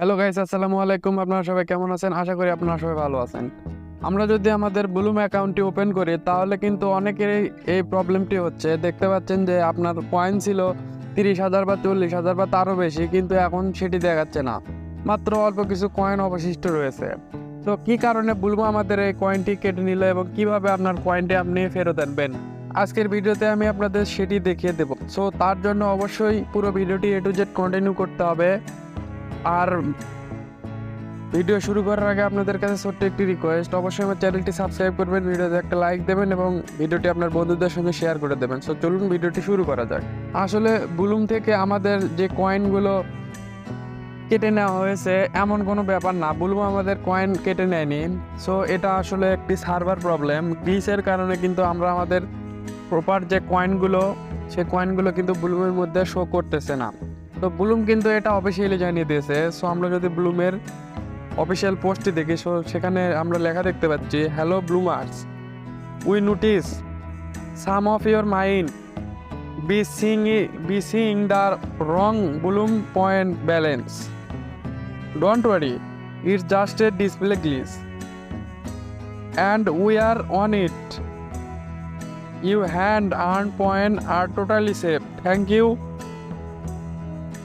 Hello guys আসসালামু আলাইকুম। আপনারা সবাই কেমন আছেন? আশা করি আপনারা সবাই ভালো আছেন। আমরা যদি আমাদের ব্লুম অ্যাকাউন্টটি ওপেন করি, তাহলে কিন্তু অনেকেরই এই প্রবলেমটি হচ্ছে। দেখতে পাচ্ছেন যে আপনার কয়েন ছিল তিরিশ হাজার বা চল্লিশ হাজার বা তারও বেশি, কিন্তু এখন সেটি দেখাচ্ছে না। মাত্র অল্প কিছু কয়েন অবশিষ্ট রয়েছে। তো কি কারণে বলব আমাদের এই কয়েনটি কেটে নিল এবং কীভাবে আপনার কয়েনটি আপনি ফেরত আনবেন? আজকের ভিডিওতে আমি আপনাদের সেটি দেখিয়ে দেব। সো তার জন্য অবশ্যই পুরো ভিডিওটি এ টু জেড কন্টিনিউ করতে হবে। আর ভিডিও শুরু করার আগে আপনাদের কাছে ছোট্ট একটি রিকোয়েস্ট অবশ্যই আমার চ্যানেলটি সাবস্ক্রাইব করবেন, ভিডিওতে একটা লাইক দেবেন এবং ভিডিওটি আপনার বন্ধুদের সঙ্গে শেয়ার করে দেবেন। সো চলুন ভিডিওটি শুরু করা যাক। আসলে বুলুম থেকে আমাদের যে কয়েনগুলো কেটে নেওয়া হয়েছে, এমন কোনো ব্যাপার না। বুলুম আমাদের কয়েন কেটে নেয়নি। সো এটা আসলে একটি সার্ভার প্রবলেম গ্লিচের কারণে কিন্তু আমরা আমাদের প্রপার যে কয়েনগুলো সেই কয়েনগুলো কিন্তু বুলুমের মধ্যে শো করতেছে না। তো ব্লুম কিন্তু এটা অফিসিয়ালি জানিয়ে দিয়েছে। সো আমরা যদি ব্লুমের অফিসিয়াল পোস্টটি দেখি সো সেখানে আমরা লেখা দেখতে পাচ্ছি hello Bloomers we notice some of your mind be seeing be seeing the wrong bloom point balance don't worry it's just a display glitch and we are on it you hand earn point are totally safe thank you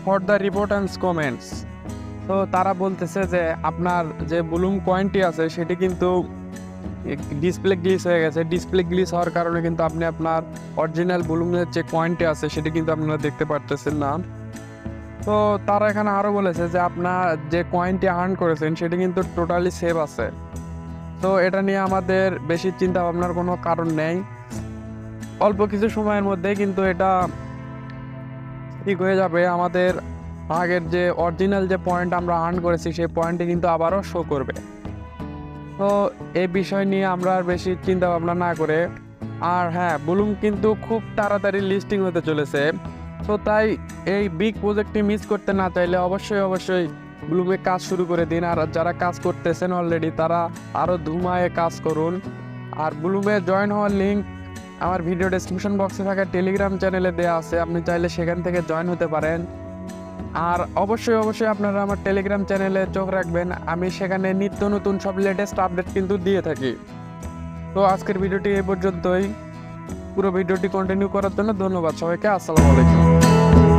for the report comments তো তারা বলতেছে যে আপনার যে Bloom কয়েনটি আছে, সেটি কিন্তু display গ্লিস হয়ে গেছে। ডিসপ্লে গ্লিস হওয়ার কারণে কিন্তু আপনি আপনার অরিজিনাল ব্লুমের যে কয়েনটি আছে, সেটি কিন্তু আপনারা দেখতে পারতেছেন না। তো তারা এখানে আরও বলেছে যে আপনার যে কয়েনটি আর্ন করেছেন, সেটি কিন্তু টোটালি সেভ আছে। তো এটা নিয়ে আমাদের বেশি চিন্তা ভাবনার কোনো কারণ নেই। অল্প কিছু সময়ের মধ্যেই কিন্তু এটা ঠিক হয়ে যাবে। আমাদের আগের যে অরিজিনাল যে পয়েন্ট আমরা আর্ন করেছি, সেই পয়েন্টটি কিন্তু আবারও শো করবে। তো এই বিষয় নিয়ে আমরা আর বেশি চিন্তা ভাবনা না করে, আর হ্যাঁ ব্লুম কিন্তু খুব তাড়াতাড়ি লিস্টিং হতে চলেছে। তো তাই এই বিগ প্রজেক্টটি মিস করতে না চাইলে অবশ্যই অবশ্যই ব্লুমে কাজ শুরু করে দিন। আর যারা কাজ করতেছেন অলরেডি তারা আরও ধুমায়ে কাজ করুন। আর ব্লুমে জয়েন হওয়ার লিঙ্ক আমার ভিডিও ডিসক্রিপশন বক্সে থাকা টেলিগ্রাম চ্যানেলে দেওয়া আছে, আপনি চাইলে সেখান থেকে জয়েন হতে পারেন। আর অবশ্যই অবশ্যই আপনারা আমার টেলিগ্রাম চ্যানেলে চোখ রাখবেন, আমি সেখানে নিত্য নতুন সব লেটেস্ট আপডেট কিন্তু দিয়ে থাকি। তো আজকের ভিডিওটি এই পর্যন্তই। পুরো ভিডিওটি কন্টিনিউ করার জন্য ধন্যবাদ সবাইকে, আসসালামু আলাইকুম।